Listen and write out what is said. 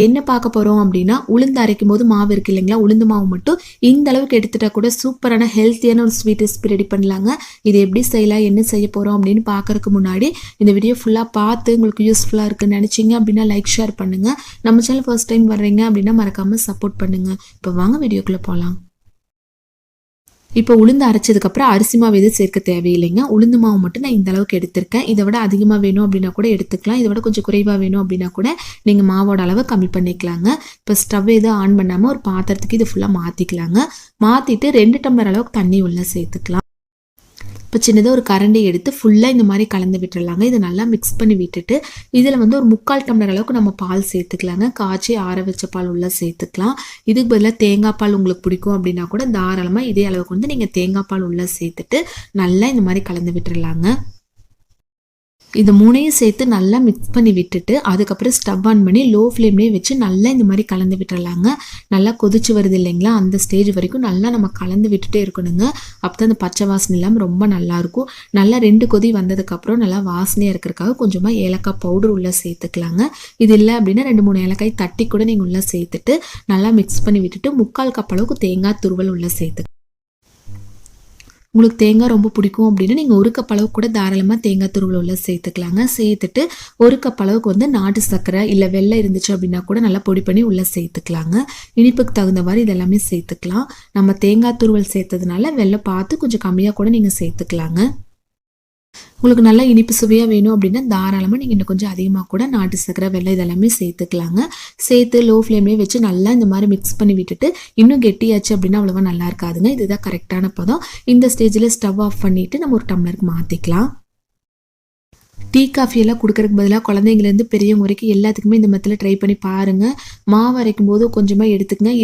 என்ன பார்க்க போகிறோம் அப்படின்னா உளுந்து அரைக்கும் போது மாவு இருக்கு இல்லைங்களா? உளுந்து மாவு மட்டும் இந்த அளவுக்கு எடுத்துட்டா கூட சூப்பரான ஹெல்த்தியான ஒரு ஸ்வீட் ரெசிபி ரெடி பண்ணலாங்க. இது எப்படி செய்யலாம் என்ன செய்ய போகிறோம் அப்படின்னு பார்க்கறதுக்கு முன்னாடி இந்த வீடியோ ஃபுல்லாக பார்த்து உங்களுக்கு யூஸ்ஃபுல்லாக இருக்குன்னு நினச்சிங்க அப்படின்னா லைக் ஷேர் பண்ணுங்கள் நம்ம சேனல் ஃபர்ஸ்ட் டைம் வர்றீங்க அப்படின்னா மறக்காமல் சப்போர்ட் பண்ணுங்கள் இப்போ வாங்க வீடியோக்குள்ளே போகலாம் இப்போ உளுந்து அரைச்சதுக்கப்புறம் அரிசி மாவு எதுவும் சேர்க்க தேவையில்லைங்க. உளுந்து மாவு மட்டும் நான் இந்த அளவுக்கு எடுத்திருக்கேன். இதை விட அதிகமாக வேணும் அப்படின்னா கூட எடுத்துக்கலாம். இதை விட கொஞ்சம் குறைவாக வேணும் அப்படின்னா கூட நீங்கள் மாவோட அளவை கம்மி பண்ணிக்கலாங்க. இப்போ ஸ்டவ் எதுவும் ஆன் பண்ணாமல் ஒரு பாத்திரத்துக்கு இது ஃபுல்லாக மாற்றிக்கலாங்க மாற்றிட்டு ரெண்டு டம்ளர் அளவுக்கு தண்ணி உள்ளே சேர்த்துக்கலாம். இப்போ சின்னதாக ஒரு கரண்டி எடுத்து ஃபுல்லாக இந்த மாதிரி கலந்து விட்டுடலாங்க இதை நல்லா மிக்ஸ் பண்ணி விட்டுட்டு இதில் வந்து ஒரு முக்கால் டம்ளர் அளவுக்கு நம்ம பால் சேர்த்துக்கலாங்க. காய்ச்சி ஆற வச்ச பால் உள்ளே சேர்த்துக்கலாம். இதுக்கு பதிலாக தேங்காய் பால் உங்களுக்கு பிடிக்கும் அப்படின்னா கூட தாராளமாக இதே அளவுக்கு வந்து நீங்கள் தேங்காய் பால் உள்ளே சேர்த்துட்டு நல்லா இந்த மாதிரி கலந்து விட்டுடலாங்க இது மூணையும் சேர்த்து நல்லா மிக்ஸ் பண்ணி விட்டுட்டு அதுக்கப்புறம் ஸ்டவ் ஆன் பண்ணி லோ ஃப்ளேம்லேயே வச்சு நல்லா இந்த மாதிரி கலந்து விட்டுறலாங்க. நல்லா கொதிச்சு வருது இல்லைங்களா? அந்த ஸ்டேஜ் வரைக்கும் நல்லா நம்ம கலந்து விட்டுட்டே இருக்கணுங்க. அப்போ தான் அந்த பச்சை வாசனை இல்லாமல் ரொம்ப நல்லாயிருக்கும் நல்லா ரெண்டு கொதி வந்ததுக்கப்புறம் நல்லா வாசனையாக இருக்கிறதுக்காக கொஞ்சமாக ஏலக்காய் பவுடர் உள்ளே சேர்த்துக்கலாங்க. இது இல்லை அப்படின்னா ரெண்டு மூணு ஏலக்காய் தட்டி கூட நீங்கள் உள்ளே சேர்த்துட்டு நல்லா மிக்ஸ் பண்ணி விட்டுட்டு முக்கால் கப் அளவுக்கு தேங்காய் துருவல் உள்ளே சேர்த்து உங்களுக்கு தேங்காய் ரொம்ப பிடிக்கும் அப்படின்னா நீங்கள் ஒரு கப் கூட தாராளமாக தேங்காய் துருவல் உள்ள சேர்த்துக்கலாங்க. சேர்த்துட்டு ஒரு கப் அளவுக்கு வந்து நாட்டு சர்க்கரை இல்லை வெள்ளை இருந்துச்சு அப்படின்னா கூட நல்லா பொடி பண்ணி உள்ளே சேர்த்துக்கலாங்க. இனிப்புக்கு தகுந்த மாதிரி இதெல்லாமே சேர்த்துக்கலாம். நம்ம தேங்காய் துருவல் சேர்த்ததுனால வெள்ளை பார்த்து கொஞ்சம் கம்மியாக கூட நீங்கள் சேர்த்துக்கலாங்க. உங்களுக்கு நல்லா இனிப்பு சுவையாக வேணும் அப்படின்னா தாராளமாக நீங்கள் இன்னும் கொஞ்சம் அதிகமாக கூட நாட்டு சர்க்கரை வெள்ளை இதெல்லாமே சேர்த்துக்கலாங்க. சேர்த்து லோ ஃப்ளேம்லேயே வச்சு நல்லா இந்த மாதிரி மிக்ஸ் பண்ணி விட்டுட்டு இன்னும் கெட்டியாச்சு அப்படின்னா அவ்வளோவா நல்லா இருக்காதுங்க. இதுதான் கரெக்டான பதம். இந்த ஸ்டேஜில் ஸ்டவ் ஆஃப் பண்ணிவிட்டு நம்ம ஒரு டம்ளருக்கு மாற்றிக்கலாம் டீ காஃபி எல்லாம் கொடுக்கறதுக்கு பதிலாக குழந்தைங்கலேருந்து பெரியவங்க வரைக்கும் எல்லாத்துக்குமே இந்த மெத்தில் ட்ரை பண்ணி பாருங்கள் மாவு அரைக்கும் போது கொஞ்சமாக எடுத்துக்கங்க.